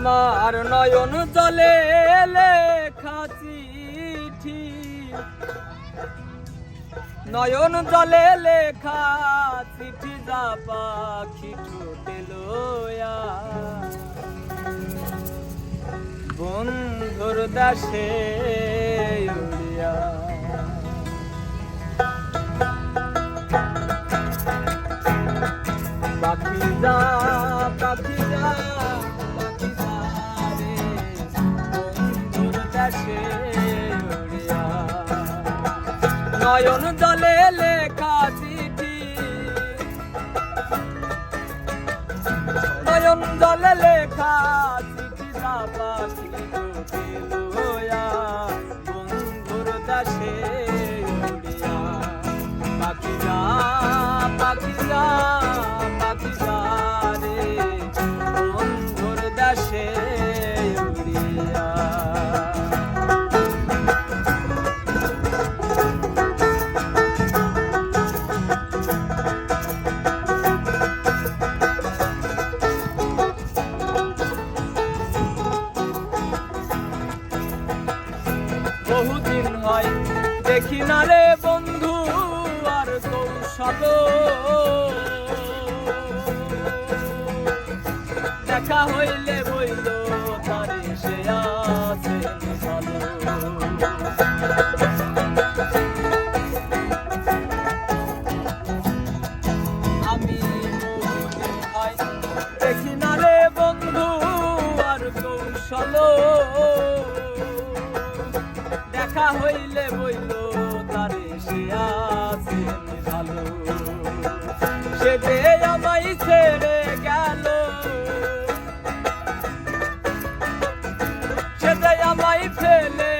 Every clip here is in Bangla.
আমার নয়ন জলে লেখা চিঠি। নয়ন জলে লেখা চিঠি যা পাখি ঠোঁটে লয়া। বন্ধুর দাসে নয়ন জলে লেখা চিঠি। নয়ন জলে লেখা চিঠি লয়া বন্ধুর দাসে উড়িয়া। পাখি যা পাখি যা বহুদিন হয়। দেখি না রে বন্ধু, আর কৌশল। দেখা হইলে বইল, তারে সে আছে আমি দেখি না দেখা হইলে বইল, তারে সে আছে ভালো সে যে ছেড়ে গেল। সে যে আমায় ফেলে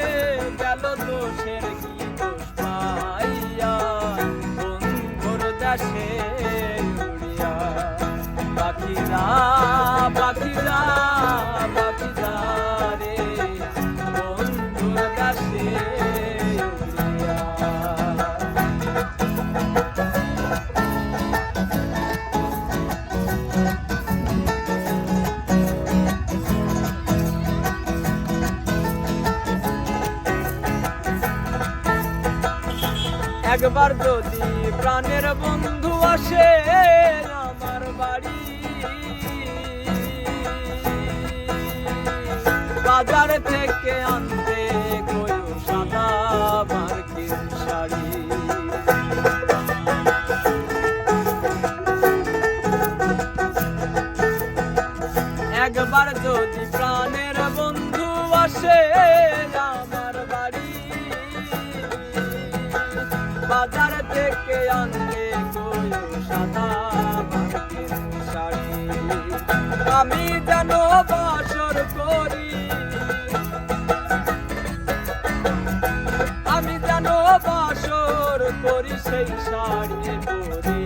গেল দোষের কি দোষ পাইয়া। বন্ধুর দেশে উড়িয়া। একবার যদি প্রাণের বন্ধু আসে আমার বাড়ি। বাজার থেকে আনতে কয়ু সাদা মার্কিন শাড়ি। একবার যদি প্রাণের বন্ধু আসে বাজার থেকে আনলে কয়ু সাদা মার্কিন শাড়ি? আমি যেন বাসর করি। আমি যেন বাসর করি সেই শাড়ি পরে।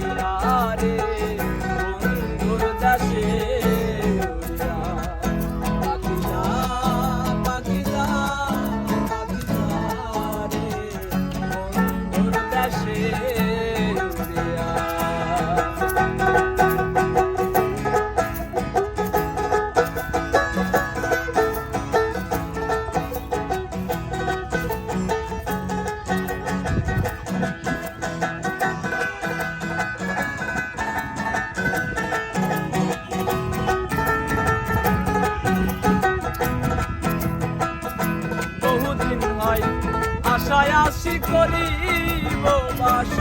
হয়, আশায় আসি করি বাস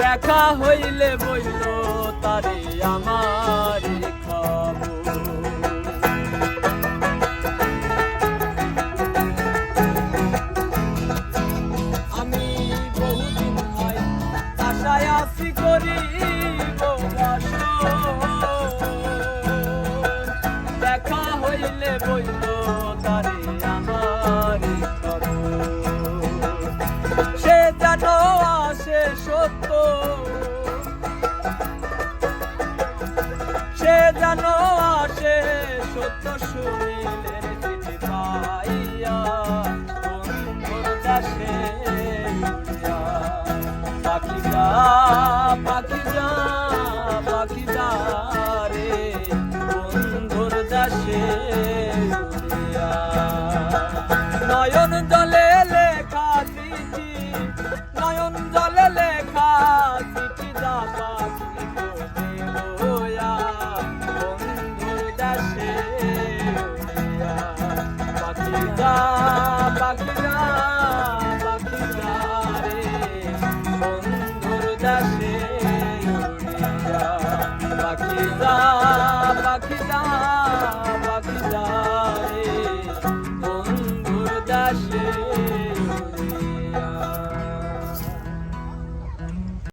দেখা হইলে বইল তারে আমার খবর। আমি বহুদিন হয়, আশায় আসি করি সুনীলের চিঠি পাইয়া বন্ধুর দেশে উড়িয়া পাখিরা পাখি